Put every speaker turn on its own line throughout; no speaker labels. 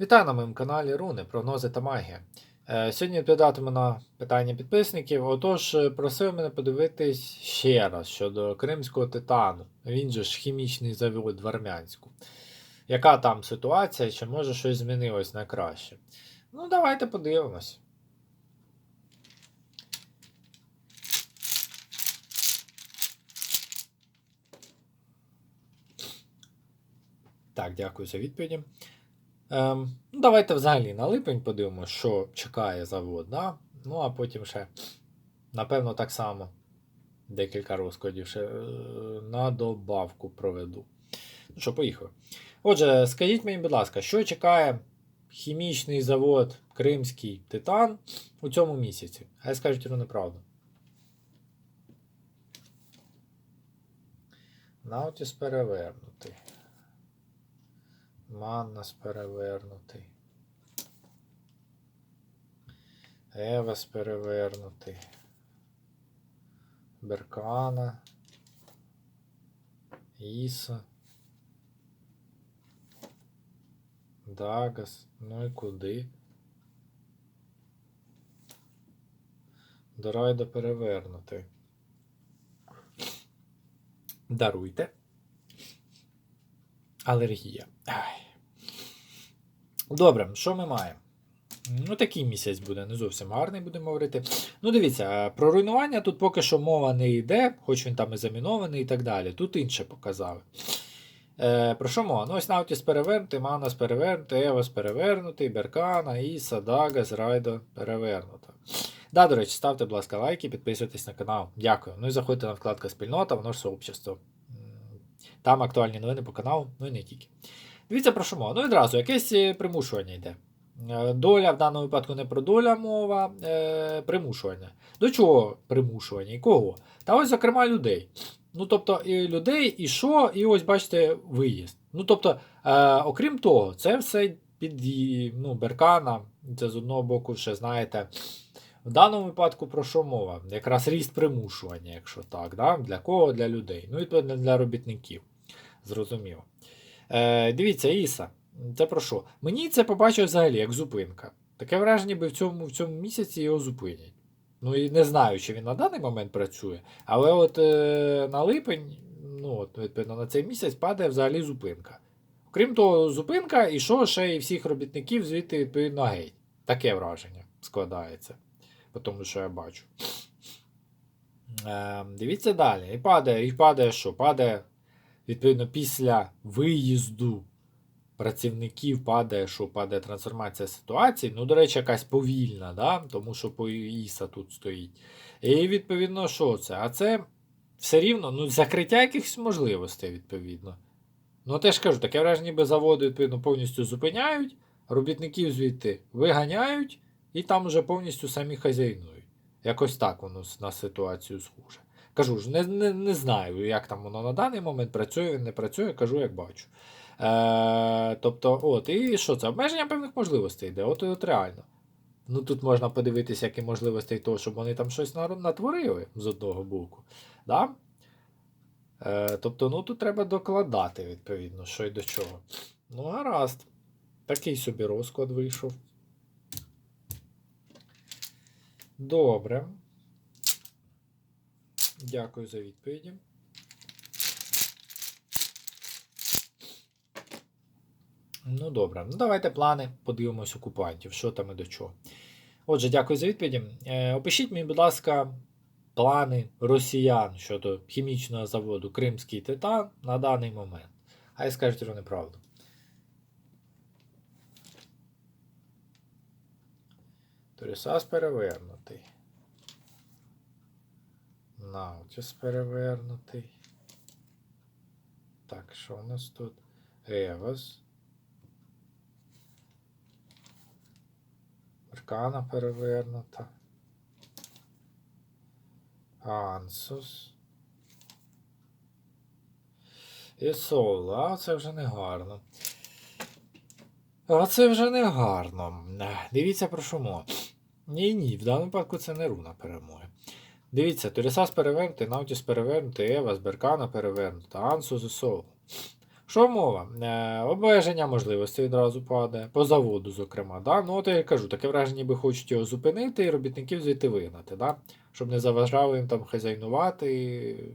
Вітаю на моєму каналі Руни, прогнози та магія. Е, Сьогодні відповідатиму на питання підписників. Отож, е, просив мене подивитись ще раз щодо кримського титану. Він же ж хімічний завод в Армянську. Яка там ситуація, чи може щось змінилось на краще? Ну, давайте подивимось. Так, дякую за відповіді. Ем, ну, давайте взагалі на липень подивимося, що чекає завод. Да? Ну, а потім ще, напевно, так само декілька розкладів ще е, на добавку проведу. Ну що, поїхали. Отже, скажіть мені, будь ласка, що чекає хімічний завод Кримський Титан у цьому місяці? Хай скажуть йому неправду. Наутіс перевернутий. Маннас перевернутий. Евес перевернутий. Беркана. Іса. Дагас. Ну і куди? Дорайда перевернутий. Даруйте. Алергія. Ай. Добре, що ми маємо? Ну, такий місяць буде, не зовсім гарний, будемо говорити. Ну, дивіться, про руйнування тут поки що мова не йде, хоч він там і замінований і так далі. Тут інше показали. Е, Про що мова? Ну, ось Наутіс перевернутий, Манас перевернутий, Евас перевернутий, Беркана, Іса, Дагас, Райдо перевернута. Да, до речі, ставте, будь ласка, лайки, підписуйтесь на канал. Дякую. Ну і заходьте на вкладку спільнота, воно ж сообщество. Там актуальні новини по каналу, ну і не тільки. Дивіться про що мова. Ну, відразу, якесь е, примушування йде. Е, Доля в даному випадку не про доля мова, е, примушування. До чого примушування? І кого? Та ось, зокрема, людей. Ну, тобто, і людей, і що, і ось бачите, виїзд. Ну, тобто, е, окрім того, це все під ну, Беркана. Це з одного боку, ще знаєте. В даному випадку про що мова? Якраз ріст примушування, якщо так. Да? Для кого? Для людей. Ну, відповідно, для робітників. Зрозуміло. Е, дивіться, Іса. Це про що? Мені це побачив взагалі як зупинка. Таке враження, ніби в цьому, в цьому місяці його зупинять. Ну і не знаю, чи він на даний момент працює, але от е, на липень, ну от, відповідно, на цей місяць падає взагалі зупинка. Окрім того, зупинка, і що ще і всіх робітників звідти відповідно геть. Таке враження складається. По тому, що я бачу. Е, дивіться далі. І падає, і падає що? Падає, відповідно, після виїзду працівників падає, що падає трансформація ситуації. Ну, до речі, якась повільна, да? тому що по Іса тут стоїть. І відповідно, що це? А це все рівно ну, закриття якихось можливостей, відповідно. Ну, теж кажу, таке враження, ніби заводи відповідно, повністю зупиняють, робітників звідти виганяють, і там вже повністю самі хазяйнують. Якось так воно на ситуацію схоже. Кажу ж, не, не, не знаю, як там воно на даний момент працює, не працює, кажу, як бачу. Е, тобто, от, і що це? Обмеження певних можливостей йде, от от реально. Ну тут можна подивитися, які можливості того, щоб вони там щось натворили з одного боку. Да? Е, тобто, ну тут треба докладати, відповідно, що й до чого. Ну, гаразд. Такий собі розклад вийшов. Добре. Дякую за відповіді. Ну, добре. Ну, давайте плани подивимось окупантів, що там і до чого. Отже, дякую за відповіді. Е, опишіть мені, будь ласка, плани росіян щодо хімічного заводу Кримський Титан на даний момент. Хай скажуть вони правду. Торісас перевернутий. Наутіс перевернутий. Так, що у нас тут? Евас. Аркана перевернута. Ансус. І соло. А це вже не гарно. А це вже не гарно. Дивіться про що мова. Ні, ні, в даному випадку це не руна перемоги. Дивіться, Торісас перевернутий, Наутіс перевернутий, Ева, Беркана перевернута, Ансус і Соло. Що мова? Е, обмеження можливостей відразу падає, по заводу, зокрема. Да? Ну, от я кажу, таке враження, ніби хочуть його зупинити і робітників звідти вигнати, да? щоб не заважали їм там хазяйнувати.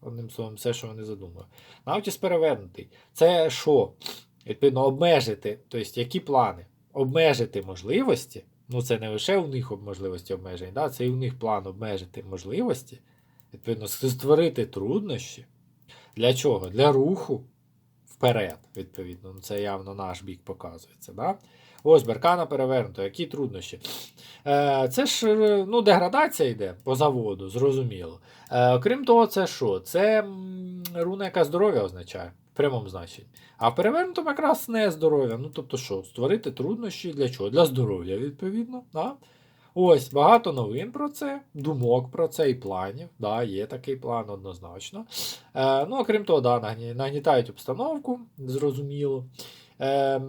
Одним словом, все, що вони задумали. Наутіс перевернутий. Це що? Відповідно, обмежити, тобто, які плани? Обмежити можливості. Ну, це не лише у них можливості обмежень, да? це і у них план обмежити можливості. Відповідно, створити труднощі. Для чого? Для руху вперед, відповідно. Ну, Це явно наш бік показується. Да? Ось Беркана перевернуто. Які труднощі? Е, це ж е, ну, деградація йде по заводу, зрозуміло. Е, крім того, це що? Це руна, яка здоров'я означає в прямому значенні. А в перевернутому якраз не здоров'я. Ну, тобто що, створити труднощі для чого? Для здоров'я, відповідно. Да? Ось, багато новин про це, думок про це і планів. Да, є такий план однозначно. Е, ну, окрім того, да, нагнітають обстановку, зрозуміло. Е,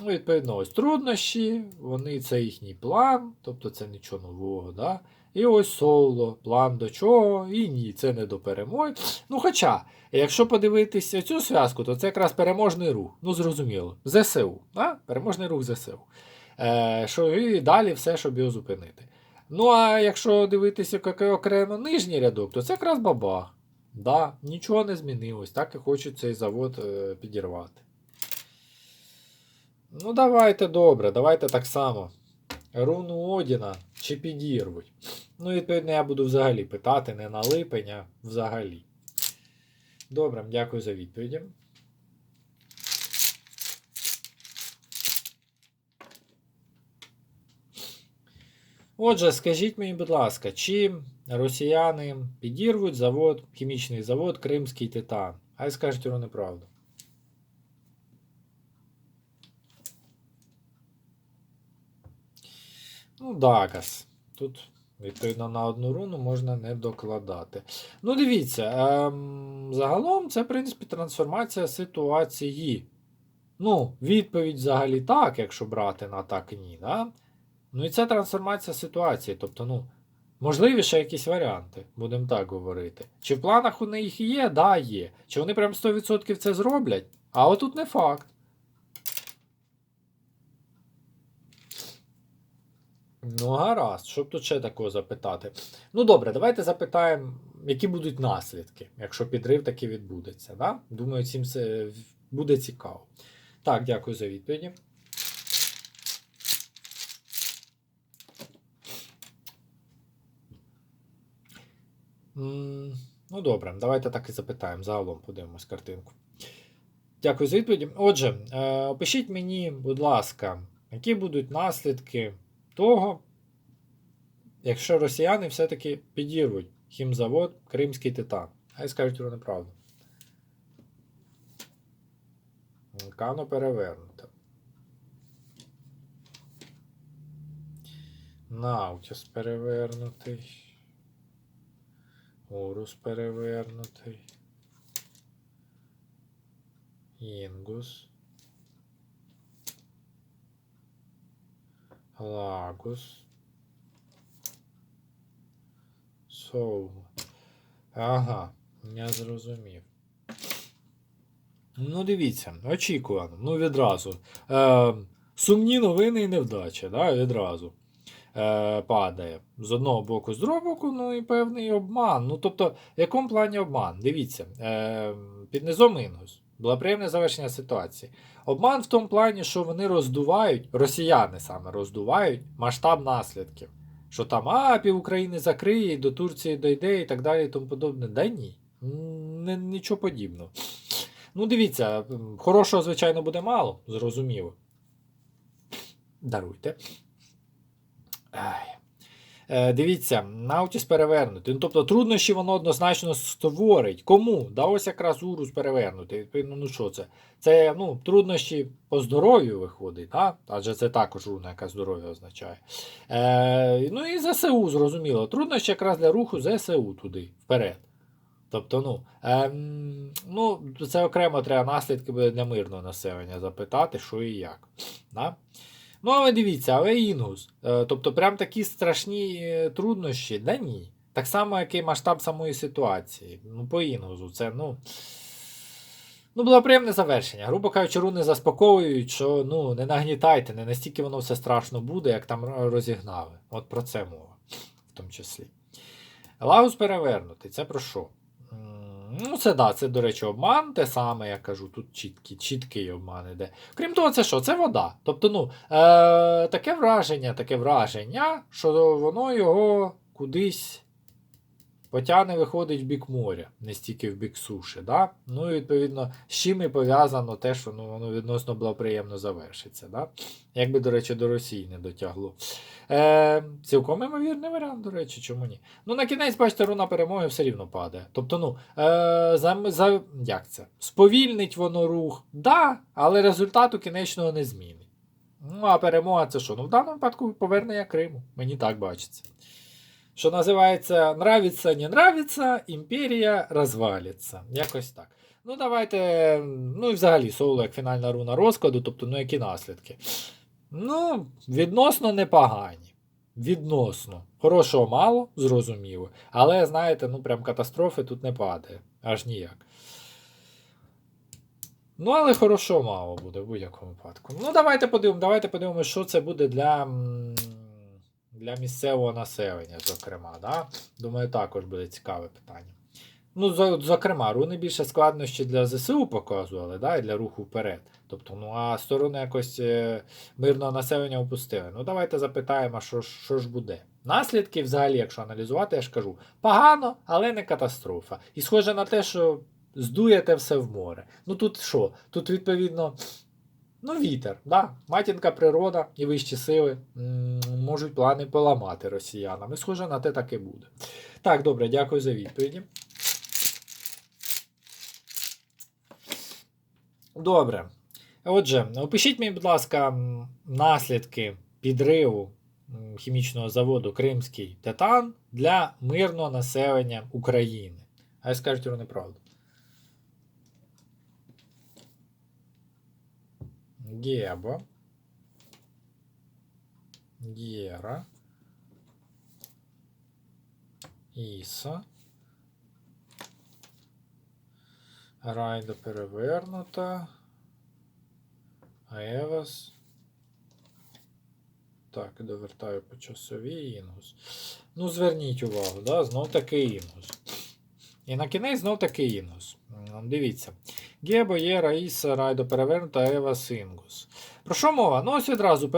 ну, відповідно, ось труднощі, вони це їхній план, тобто це нічого нового. Да? І ось соло, план до чого, і ні, це не до перемоги. Ну, хоча, якщо подивитися цю зв'язку, то це якраз переможний рух. Ну, зрозуміло. ЗСУ. Да? Переможний рух ЗСУ. Е, що і далі все, щоб його зупинити. Ну, а якщо дивитися як окремо нижній рядок, то це якраз бабах. Да, нічого не змінилось, так і хочуть цей завод е, підірвати. Ну, давайте добре, давайте так само. Руну Одіна чи підірвуть. Ну, відповідно, я буду взагалі питати не на липень, взагалі. Добре, дякую за відповіді. Отже, скажіть мені, будь ласка, чи росіяни підірвуть завод, хімічний завод Кримський Титан? Хай скажуть про неправду. Ну, Дагас. Тут, відповідно, на одну руну можна не докладати. Ну, дивіться, ем, загалом це, в принципі, трансформація ситуації. Ну, відповідь взагалі так, якщо брати на так ні. Да? Ну і це трансформація ситуації. Тобто, ну, можливі ще якісь варіанти, будемо так говорити. Чи в планах у них є? Да, є. Чи вони прям 100% це зроблять? А отут не факт. Ну, гаразд, щоб тут ще такого запитати. Ну добре, давайте запитаємо, які будуть наслідки, якщо підрив таки відбудеться. Да? Думаю, це буде цікаво. Так, дякую за відповіді. Ну, добре, давайте так і запитаємо. Загалом подивимось картинку. Дякую за відповіді. Отже, е, опишіть мені, будь ласка, які будуть наслідки того, якщо росіяни все-таки підірвуть хімзавод Кримський Титан. Хай скажуть про неправду. Кано перевернуто. Наутіс перевернутий. Урус перевернутий. Інгус. Лагус. Соул. Ага, я зрозумів. Ну, дивіться, очікувано. Ну, відразу. Е, сумні новини і невдача, да, відразу е, падає. З одного боку, з другого боку, ну і певний обман. Ну, тобто, в якому плані обман? Дивіться, е, під низом інгус. Благоприємне завершення ситуації. Обман в тому плані, що вони роздувають, росіяни саме роздувають масштаб наслідків. Що там, а, пів України закриє, до Турції дойде і так далі і тому подобне. Да ні. Нічого подібного. Ну, дивіться, хорошого, звичайно, буде мало, зрозуміло. Даруйте. Ай. Е, дивіться, Наутіс перевернутий. Ну, тобто труднощі воно однозначно створить. Кому? Да ось якраз Урус перевернутий. Відповідно, ну що це? Це ну, труднощі по здоров'ю виходить, да? адже це також руна, яка здоров'я означає. Е, ну і ЗСУ, зрозуміло. Труднощі якраз для руху ЗСУ туди, вперед. Тобто, ну, ем, ну, це окремо треба наслідки буде для мирного населення запитати, що і як. Да? Ну, але дивіться, але Інгус. Е, тобто, прям такі страшні е, труднощі, да ні. Так само, як і масштаб самої ситуації. Ну, по Інгусу, це, ну. Ну, було приємне завершення. Грубо кажучи, руни заспокоюють, що ну, не нагнітайте, не настільки воно все страшно буде, як там розігнали. От про це мова, в тому числі. Лагус перевернутий, це про що? Ну, це да, це, до речі, обман, те саме, я кажу, тут чіткий, чіткий обман іде. Крім того, це що? Це вода. Тобто, ну, е, таке враження, таке враження, що воно його кудись потягне, виходить в бік моря, не стільки в бік суші. Да? Ну і відповідно, з чим і пов'язано те, що ну, воно відносно благоприємно завершиться. Да? Якби, до речі, до Росії не дотягло. Е, цілком імовірний варіант, до речі, чому ні? Ну, на кінець, бачите, руна перемоги все рівно падає. Тобто, ну, е, за, за, як це? Сповільнить воно рух, да, але результату кінечного не змінить. Ну, а перемога це що? Ну, в даному випадку повернення Криму. Мені так бачиться. Що називається нравиться, не нравиться, імперія розвалиться. Якось так. Ну, давайте. Ну і взагалі соло як фінальна руна розкладу, тобто, ну які наслідки. Ну, відносно непогані. Відносно. Хорошого мало, зрозуміло. Але, знаєте, ну прям катастрофи тут не падає. Аж ніяк. Ну, але хорошого мало буде в будь-якому випадку. Ну, давайте подивимося, давайте подивимося, що це буде для, для місцевого населення, зокрема. Да? Думаю, також буде цікаве питання. Ну, зокрема, руни більше складнощі для ЗСУ показували, да, і для руху вперед. Тобто, ну а сторони якось е, мирного населення опустили. Ну, давайте запитаємо, що, що ж буде. Наслідки, взагалі, якщо аналізувати, я ж кажу, погано, але не катастрофа. І схоже на те, що здуєте все в море. Ну тут що? Тут, відповідно, ну, вітер, да? матінка природа і вищі сили можуть плани поламати росіянам. І схоже на те так і буде. Так, добре, дякую за відповіді. Добре. Отже, опишіть мені, будь ласка, наслідки підриву хімічного заводу Кримський Титан для мирного населення України. А я скажуть про неправду. Геба. Гера. Іса. Райда перевернута. Евас. Так, довертаю по часовій інгус. Ну, зверніть увагу, да? знов таки інгус. І на кінець знов таки інгус. Дивіться. Гебо, є, Раїса, Райдо перевернута, Евас, інгус. Про що мова? Ну, ось відразу.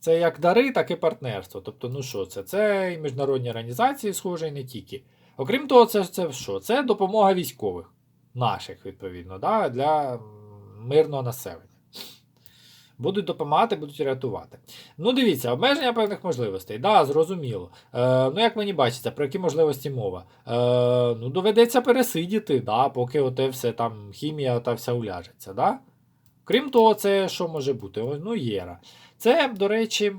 Це як дари, так і партнерство. Тобто, ну що це? Це і міжнародні організації, схоже, і не тільки. Окрім того, це, це що? Це допомога військових, наших, відповідно, да, для мирного населення. Будуть допомагати, будуть рятувати. Ну, дивіться, обмеження певних можливостей. Да, зрозуміло. Е, ну, як мені бачиться, про які можливості мова? Е, ну, доведеться пересидіти, да, поки оте все там хімія та вся уляжеться. Да? Крім того, це що може бути? Ну, єра. Це, до речі.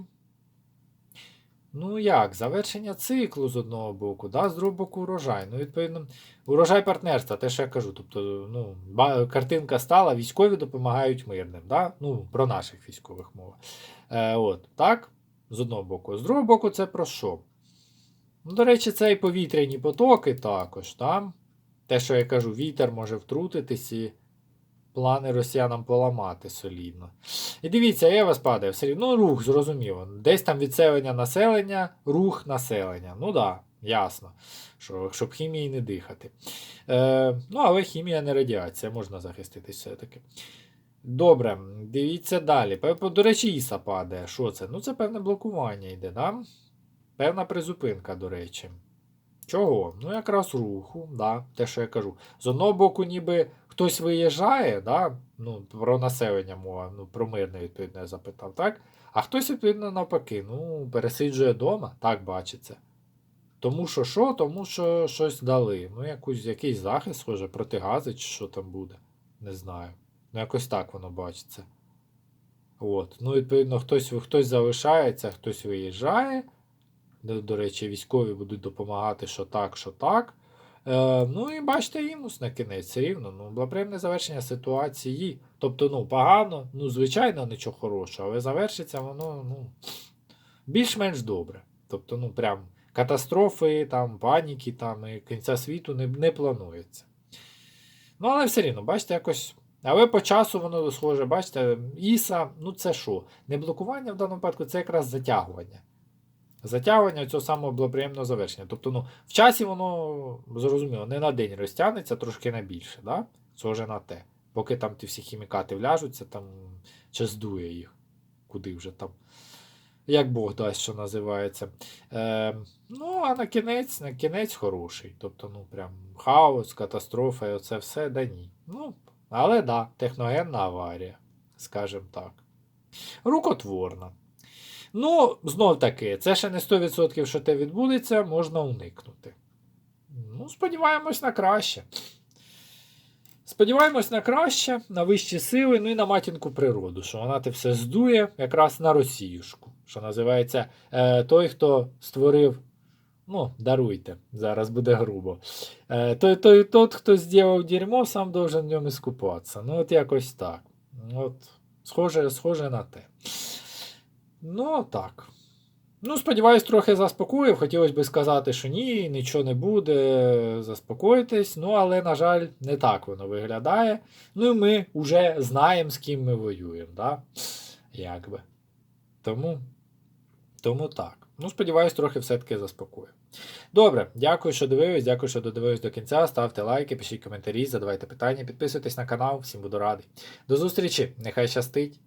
Ну як, завершення циклу з одного боку, да, з другого боку урожай. Ну, відповідно, урожай партнерства, те, що я кажу. Тобто, ну, картинка стала, військові допомагають мирним. Да? Ну, про наших військових мова. Е, от, так, з одного боку. З другого боку, це про що? Ну, до речі, це і повітряні потоки також. Там. Те, що я кажу, вітер може втрутитись і плани росіянам поламати солідно. І дивіться, Ева спадає все рівно. Ну, рух, зрозуміло. Десь там відселення населення, рух населення. Ну так, да, ясно. Що, щоб хімії не дихати. Е, ну, але хімія не радіація, можна захиститись все-таки. Добре, дивіться далі. До речі, Іса падає. Що це? Ну, це певне блокування йде, да? Певна призупинка, до речі. Чого? Ну, якраз руху, да, те, що я кажу. З одного боку, ніби хтось виїжджає, да, ну, про населення мова, ну, про мирне, відповідно, я запитав, так? А хтось, відповідно, навпаки, ну, пересиджує вдома, так бачиться. Тому що що? Тому що щось дали. Ну, якусь, якийсь захист, схоже, протигази, чи що там буде. Не знаю. Ну, якось так воно бачиться. От. Ну, відповідно, хтось, хтось залишається, хтось виїжджає. До, до речі, військові будуть допомагати, що так, що так. Е, ну і бачите, імус на кінець рівно. Ну, благоприємне завершення ситуації. Тобто, ну, погано, ну, звичайно, нічого хорошого, але завершиться воно, ну, більш-менш добре. Тобто, ну, прям катастрофи, там, паніки там, і кінця світу не, не планується. Ну, але все рівно, бачите, якось. Але по часу воно схоже, бачите, Іса, ну це що? Не блокування в даному випадку, це якраз затягування. Затягування цього самого благоприємного завершення. Тобто, ну, в часі воно зрозуміло, не на день розтягнеться, трошки на більше, да? схоже на те. Поки там ті всі хімікати вляжуться, там чи здує їх, куди вже там. Як Бог дасть, що називається. Е, ну, а на кінець, на кінець хороший. Тобто, ну, прям хаос, катастрофа і оце все, да ні. Ну, але да, техногенна аварія, скажімо так. Рукотворна. Ну, знов таки, це ще не 100%, що те відбудеться, можна уникнути. Ну, сподіваємось на краще. Сподіваємось на краще, на вищі сили, ну і на матінку природу, що вона те все здує якраз на Росіюшку, що називається е, той, хто створив. Ну, даруйте, зараз буде грубо. Е, той, той, тот, хто зробив дерьмо, сам должен в ньому скупатися. Ну, от якось так. От, схоже, схоже на те. Ну, так. Ну, сподіваюсь, трохи заспокоїв. Хотілося б сказати, що ні, нічого не буде, заспокойтесь. Ну, але, на жаль, не так воно виглядає. Ну і ми вже знаємо, з ким ми воюємо, да? Якби. Тому, тому так. Ну, сподіваюсь, трохи все-таки заспокоїв. Добре, дякую, що дивились, дякую, що додивились до кінця. Ставте лайки, пишіть коментарі, задавайте питання, підписуйтесь на канал, всім буду радий. До зустрічі, нехай щастить!